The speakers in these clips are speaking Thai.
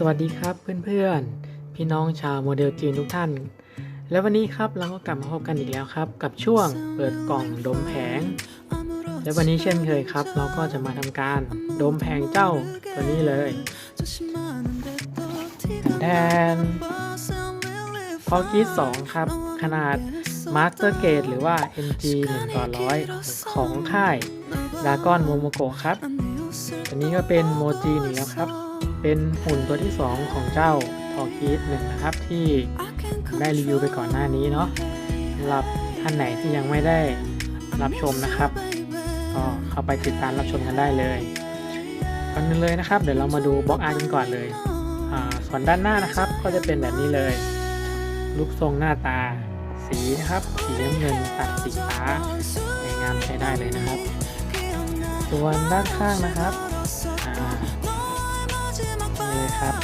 สวัสดีครับเพื่อนๆ พี่น้องชาวโมเดลจีนทุกท่าน และวันนี้ครับเราก็กลับมาพบกันอีกแล้วครับ กับช่วงเปิดกล่องดมแผง และวันนี้เช่นเคยครับ เราก็จะมาทำการดมแผงเจ้าตัวนี้เลยแทนพอกีสองครับ ขนาด Master Gate หรือว่า NG 1ต่อ100ของค่ายดากอนโมโมโกะครับ อันนี้ก็เป็นโมจีนอีกแล้วครับ เป็นหุ่นตัวที่ 2 ของเจ้าพอกีสหนึ่งนะครับที่ได้รีวิวไปก่อนหน้านี้เนาะสำหรับท่านไหนที่ยังไม่ได้รับชมนะครับก็เข้าไปติดตามรับชมกันได้เลยก่อนอื่นเลยนะครับ เดี๋ยวเรามาดูบล็อกอาร์กันก่อนเลยอ่าส่วนด้านหน้านะครับก็จะเป็นแบบนี้เลย รูปทรงหน้าตา สีนะครับ สีน้ำเงินตัดสีฟ้าสวยงามใช้ได้เลยนะครับ ส่วนด้านข้างนะครับ นี่เลยครับ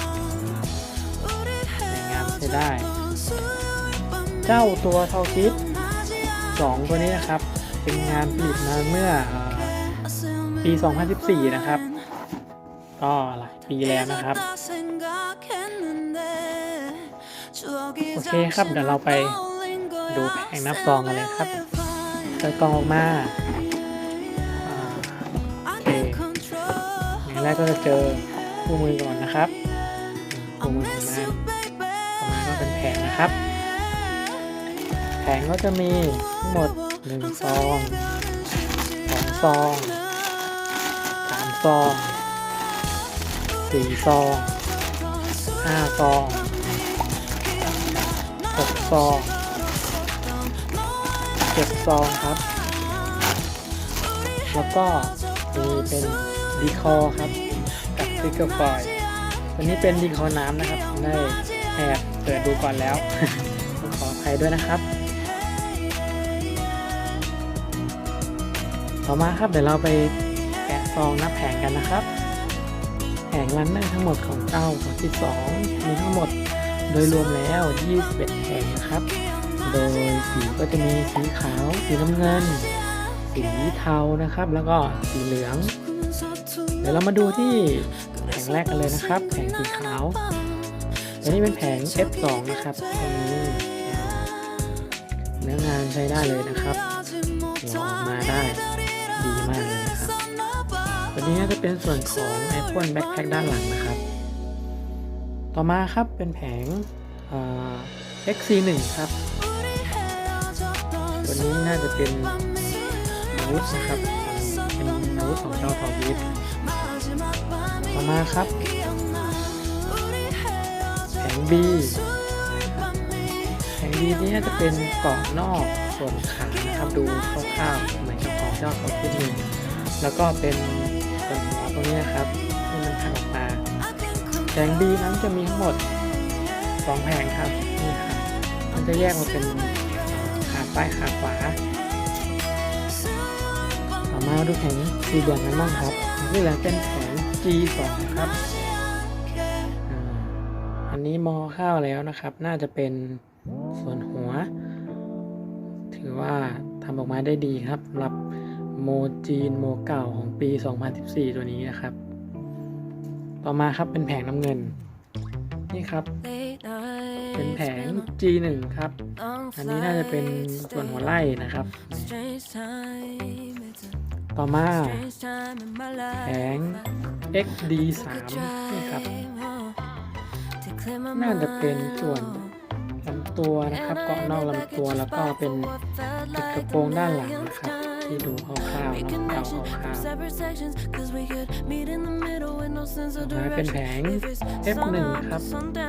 สวยงามใช้ได้ เจ้าตัวเทาคิดสองตัวนี้นะครับ เป็นงานผลิตมาเมื่อเอ่อปี 2014 นะครับ ก็หลายปีแล้วนะครับ โอเคครับ เดี๋ยวเราไปดูแผงนับซองกันเลยครับเปิดกล่องออกมาอ่าโอเคอย่างแรกก็จะเจอ คู่มือก่อนนะครับคู่มือของมันขอมันก็เป็นแผงนะครับ แผงก็จะมีทั้งหมด1ซอง2ซอง3ซอง4ซอง5ซอง6ซอง7ซองครับ แล้วก็มีเป็นดีคอครับ ซิกเกอร์ฟอยตัวนี้เป็นดีคอน้ำนะครับ ได้แอบเปิดดูก่อนแล้วขออภัยด้วยนะครับ ต่อมาครับเดี๋ยวเราไปแกะซองนับแผงกันนะครับ แผงรันเนอร์ทั้งหมดของเจ้าของที่2มีทั้งหมดโดยรวมแล้ว 21แผงนะครับ โดยสีก็จะมีสีขาว สีน้ำเงิน สีเทานะครับ แล้วก็สีเหลือง เดี๋ยวเรามาดูที่ งแรกกันเลยนะครับ แผงสีขาวอันนี้เป็นแผง F2 นะครับตรงนี้เนื้องานใช้ได้เลยนะครับหล่ออกมาได้ดีมากเลยนะครับตัวนี้จะเป็นส่วนของ iPhone Backpack ด้านหลังนะครับ ต่อมาครับเป็นแผง XC1 ครับ ตัวนี้น่าจะเป็นอาวุธนะครับ เป็นอาวุธของเจ้าทอวิส ต่อมาครับแผง B แผง B นี่น่าจะเป็นเกาะนอกส่วนขานะครับดูคร่าวๆเหมือนกับของเจ้าทอวิสหนึ่งแล้วก็เป็นส่วนหัวตรงนี้นะครับที่มันหักออกมาแผง B นั้นจะมีทั้งหมด2แผงครับนี่ครับมันจะแยกมาเป็นขาซ้ายขาขวาต่อมาดูแผงสีเหลืองกันบ้างครับนี่แหละเป็นแผง G2 ครับ อันนี้มอข้าวแล้วนะครับ น่าจะเป็นส่วนหัว ถือว่าทำออกมาได้ดีครับสำหรับโมจีนโมเก่าของปี 2014 ตัวนี้นะครับ ต่อมาครับเป็นแผงน้ำเงิน นี่ครับ เป็นแผง G1 ครับ อันนี้น่าจะเป็นส่วนหัวไล่นะครับ ต่อมาแผง XD3 นี่ครับ น่าจะเป็นส่วนลำตัวนะครับ เกาะนอกลำตัวแล้วก็เป็นจุดกระโปรงด้านหลังนะครับ ที่ดูคร่าวๆเนาะเดาคร่าวๆต่อมาเป็นแผง F1 ครับ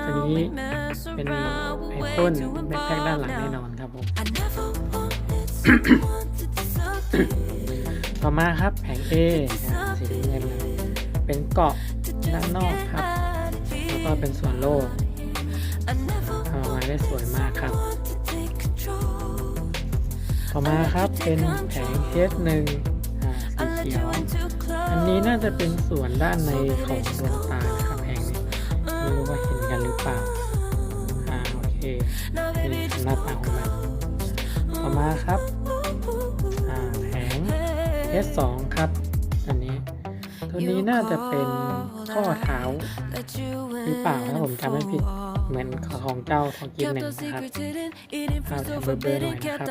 ตัวนี้เป็นไอพ่นแบ็คแพ็คด้านหลังแน่นอนครับผม ต่อมาครับแผง A อ่าสีน้ำเงินเป็นเกาะด้านนอกครับ แล้วก็เป็นส่วนโล่ทำออกมาได้สวยมากครับ ต่อมาครับเป็นแผง H1 อ่าสีเขียว อันนี้น่าจะเป็นส่วนด้านในของดวงตานะครับแผงนี้ไม่รู้ว่าเห็นกันหรือเปล่าอ่าโอเคนี่คือหน้าตาของมันต่อมาครับ S2 ครับ อันนี้ ตัวนี้น่าจะเป็นข้อเท้า หรือเปล่าถ้าผมจำไม่ผิด เหมือนของเจ้าทองกินหนึ่งนะครับเอาทำเบอร์เบอร์หน่อยนะครับ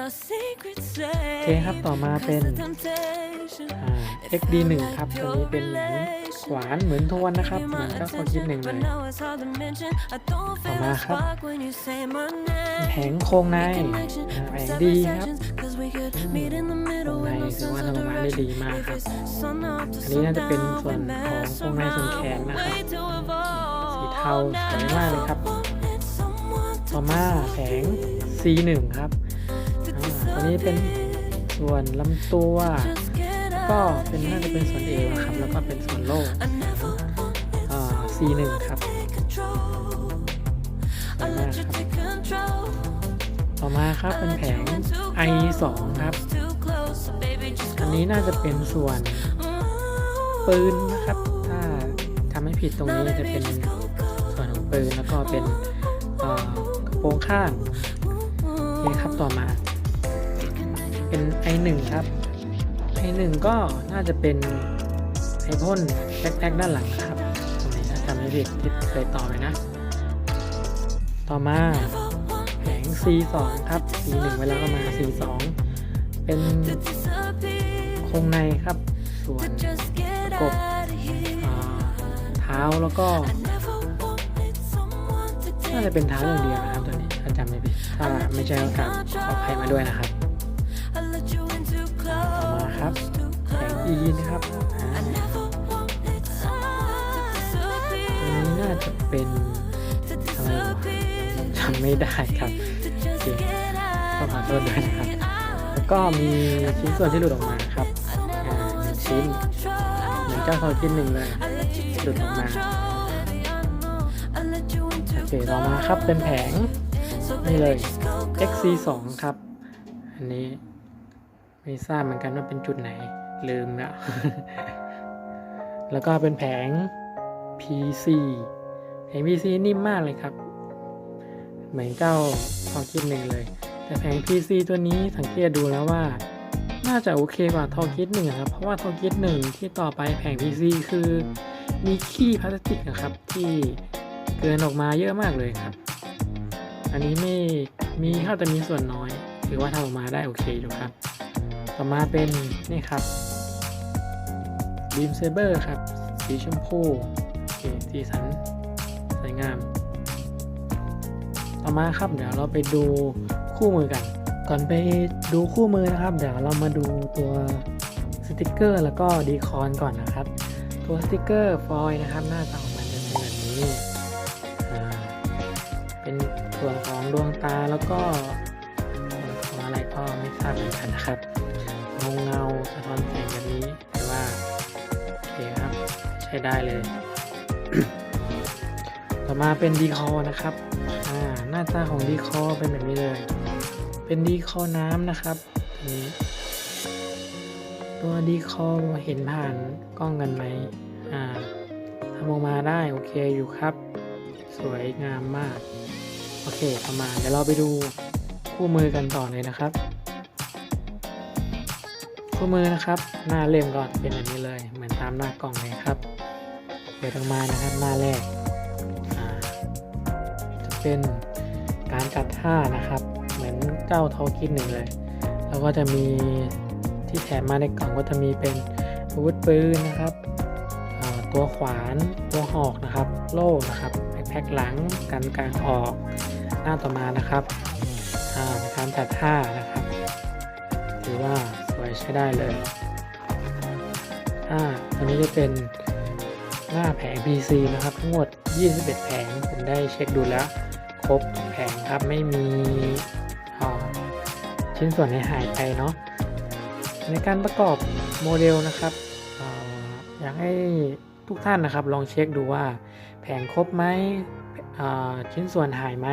โอเคครับต่อมาเป็นอ่า XD 1 ครับ ตัวนี้เป็นเหมือนขวานเหมือนทวนนะครับ เหมือนเจ้าทองกินหนึ่งเลยต่อมาครับแผงโครงในอ่าแผงดีครับโครงใน ได้ดีมากครับ อันนี้น่าจะเป็นส่วนของโครงในส่วนแขนนะครับสีเทาสวยมากเลยครับต่อมาแผง C1 ครับอ่าตัวนี้เป็นส่วนลำตัว ก็เป็นน่าจะเป็นส่วนเอวครับ แล้วก็เป็นส่วนโล่อ่า C1 ครับสวยมากครับต่อมาครับเป็นแผง I2 ครับ นี้น่าจะเป็นส่วนปืนนะครับ ถ้าทำไม่ผิดตรงนี้จะเป็นส่วนของปืนแล้วก็เป็นกระโปรงข้างโอเครับต่อมา เป็น i1 ครับ i1 ก็น่าจะเป็นไอพ่นแบ็คๆด้านหลังนะครับตรงนี้ถ้าจำไม่ผิดที่เคยต่อไปนะ ต่อมาแผง C2 ครับ C1 เวลาก็มา C2 เป็น โคงในครับ ส่วนกบเท้าแล้วก็น่าจะเป็นเท้าอย่างเดียวนะครับตัวนี้ถ้าจำไม่ผิดถ้าไม่ใช่ก็กลับขออภัยมาด้วยนะครับต่อมาครับแผง E นะครับอ่าอันนี้น่าจะเป็นอะไรจำไม่ได้ครับโอเคขอโทษด้วยนะครับ แล้วก็มีชิ้นส่วนที่หลุดออกมา ชิ้นเหมือนเจ้าทอกินหนึ่งเลยหลุดออกมาโอเคต่อมาครับเป็นแผงนี่เลย XC2 ครับ อันนี้ไม่ทราบเหมือนกันว่าเป็นจุดไหนลืมแล้ว แล้วก็เป็นแผง PC แผง PC นิ่มมากเลยครับ เหมือนเจ้าทอคิดหนึ่งเลย แต่แผง PC ตัวนี้สังเกตดูแล้วว่า น่าจะโอเคกว่าทอคิดหนึ่งครับ เพราะว่าทอคิดหนึ่งที่ต่อไปแผง PC คือมีขี้พลาสติกนะครับ ที่เกินออกมาเยอะมากเลยครับ อันนี้ไม่มีเข้าแต่มีส่วนน้อย ถือว่าทำออกมาได้โอเคอยู่ครับ ต่อมาเป็นนี่ครับบีมเซเบอร์ครับ สีชมพูโอเคสีสันสวยงาม ต่อมาครับเดี๋ยวเราไปดูคู่มือกัน ก่อนไปดูคู่มือนะครับ เดี๋ยวเรามาดูตัวสติกเกอร์แล้วก็ดีคอนก่อนนะครับ ตัวสติกเกอร์ฟอยล์นะครับหน้าตาของมันจะเป็นแบบนี้ เป็นส่วนของดวงตาแล้วก็ส่วนของอะไรก็ไม่ทราบเหมือนกันนะครับเงาเงาสะท้อนแสงแบบนี้แต่ว่าโอเคครับใช้ได้เลย ต่อมาเป็นดีคอนะครับหน้าตาของดีคอเป็นแบบนี้เลย เป็นดีคอน้ำนะครับอันนี้ตัวดีคอเห็นผ่านกล้องกันไหมอ่าทำออกมาได้โอเคอยู่ครับ สวยงามมาก โอเคประมาณเดี๋ยวเราไปดูคู่มือกันต่อเลยนะครับ คู่มือนะครับ หน้าเล่มก่อนเป็นแบบนี้เลย เหมือนตามหน้ากล่องเลยครับเปิดออกมานะครับหน้าแรกจะเป็นการจัดท่านะครับ ก้าทอคิดหนึ่งเลย แล้วก็จะมีที่แถมมาในกล่องก็จะมีเป็นอาวุธปืนนะครับตัวขวานตัวหอกนะครับ โล่นะครับแพ็คหลังกันกลางออกหน้าต่อมานะครับอ่าการจัดท่านะครับถือว่าสวยใช้ได้เลยอ่าตัวนี้จะเป็นหน้าแผง PC นะครับทั้งหมด 21 แผงผมได้เช็คดูแล้ว ครบแผงครับไม่มี ชิ้นส่วนไหนหายไปเนาะในการประกอบโมเดลนะครับออยากให้ทุกท่านนะครับลองเช็คดูว่าแผงครบไหมชิ้นส่วนหายไหม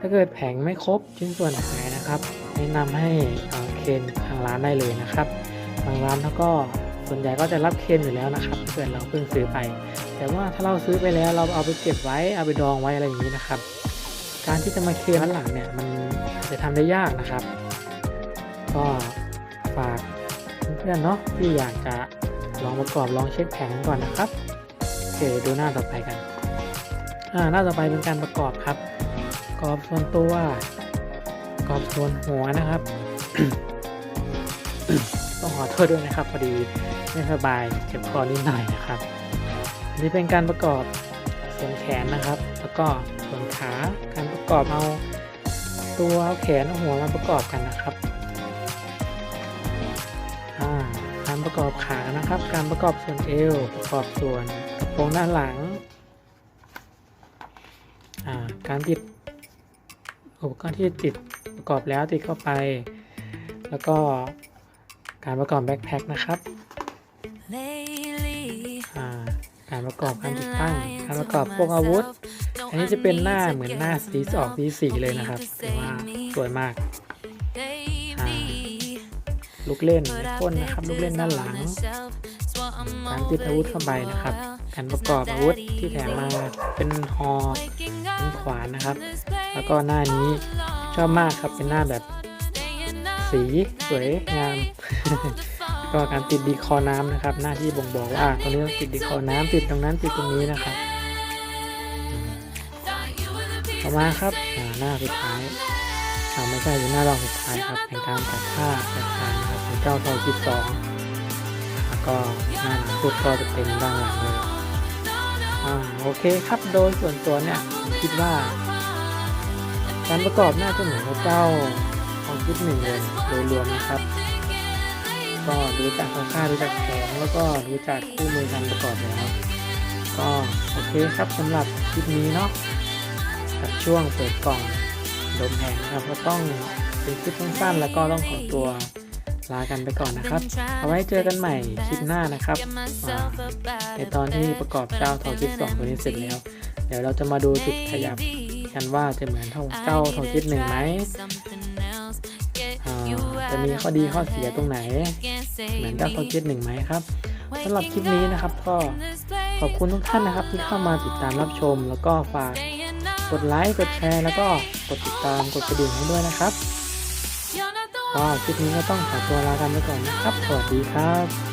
ถ้าเกิดแผงไม่ครบชิ้นส่วนหายนะครับแนะนำให้เอ่อเคนทางร้านได้เลยนะครับบางร้านเขาก็ส่วนใหญ่ก็จะรับเคนอยู่แล้วนะครับถ้าเกิดเราเพิ่งซื้อไป แต่ว่าถ้าเราซื้อไปแล้วเราเอาไปเก็บไว้เอาไปดองไว้อะไรอย่างนี้นะครับ การที่จะมาเคลมย้อนหลังเนี่ยมันจะทำได้ยากนะครับ ก็ฝากเพื่อนๆเนาะที่อยากจะลองประกอบลองเช็คแผงก่อนนะครับโอเคดูหน้าต่อไปกันหน้าต่อไปเป็นการประกอบครับประกอบส่วนตัวประกอบส่วนหัวนะครับ ต้องขอโทษด้วยนะครับ พอดีไม่สบายเจ็บคอนิดหน่อยนะครับนนี้เป็นการประกอบ ส่วนแขนนะครับ แล้วก็ส่วนขาการประกอบเอาตัวเอาแขนเอาหัวมาประกอบกันนะครับการประกอบขานะครับ การประกอบส่วนเอวประกอบส่วนกระโปรงด้านหลังาการติดอุปกรณ์ที่ติดประกอบแล้วติดเข้าไป แล้วก็การประกอบแบ็คแพ็คนะครับ ประกอบการติดตั้งการประกอบพวกอาวุธ อันนี้จะเป็นหน้าเหมือนหน้าสีออกสีสีเลยนะครับแต่ว่าสวยมากอ่าลูกเล่นก้นนะครับลูกเล่นด้านหลังการติดอาวุธเข้าไปนะครับการประกอบอาวุธที่แถมมาเป็นฮอเป็นขวานนะครับ แล้วก็หน้านี้ชอบมากครับเป็นหน้าแบบสีสวยงาม ก็การติดดีคอน้ำนะครับ หน้าที่บ่งบอกว่าตรงนี้ต้องติดดีคอน้ำติดตรงนั้นติดตรงนี้นะครับต่อมาครับหน้าสุดท้ายไม่ใช่อยู่หน้ารองสุดท้ายครับเป็นการตัดผ้าตัดทางนะครับของเจ้าทอคิดสองแล้วก็หน้าหลังสุดก็จะเป็นด้านหลังเลยอ่าโอเคครับโดยส่วนตัวเนี่ยผมคิดว่า การประกอบหน่าจะเหมือนกับเจ้าทอคิดหนึ่งเลยโดยรวมนะครับ ก็ดูจากครงสร้างดูจากแขนแล้วก็ดูจากคู่มือการประกอบแล้ว ก็โอเคครับสำหรับคลิปนี้เนาะกับช่วงเปิดกล่องดมแผงนะครับก็ต้องเป็นคลิปสั้นๆแล้วก็ต้องขอตัวลากันไปก่อนนะครับ เอาไว้เจอกันใหม่คลิปหน้านะครับ ในตอนที่ประกอบเจ้าทอคิดสองตัวนี้เสร็จแล้ว เดี๋ยวเราจะมาดูจุดขยับกันว่าจะเหมือนเท่าเจ้าทอคิดหนึ่งไหม จะมีข้อดีข้อเสียตรงไหน เหมือนเจ้าทอคิดหนึ่งไหมครับสำหรับคลิปนี้นะครับก็ขอบคุณทุกท่านนะครับที่เข้ามาติดตามรับชม แล้วก็ฝากกดไลค์กดแชร์แล้วก็กดติดตามกดกระดิ่งให้ด้วยนะครับก็คลิปนี้ก็ต้องขอตัวลากันไปก่อนนะครับ สวัสดีครับ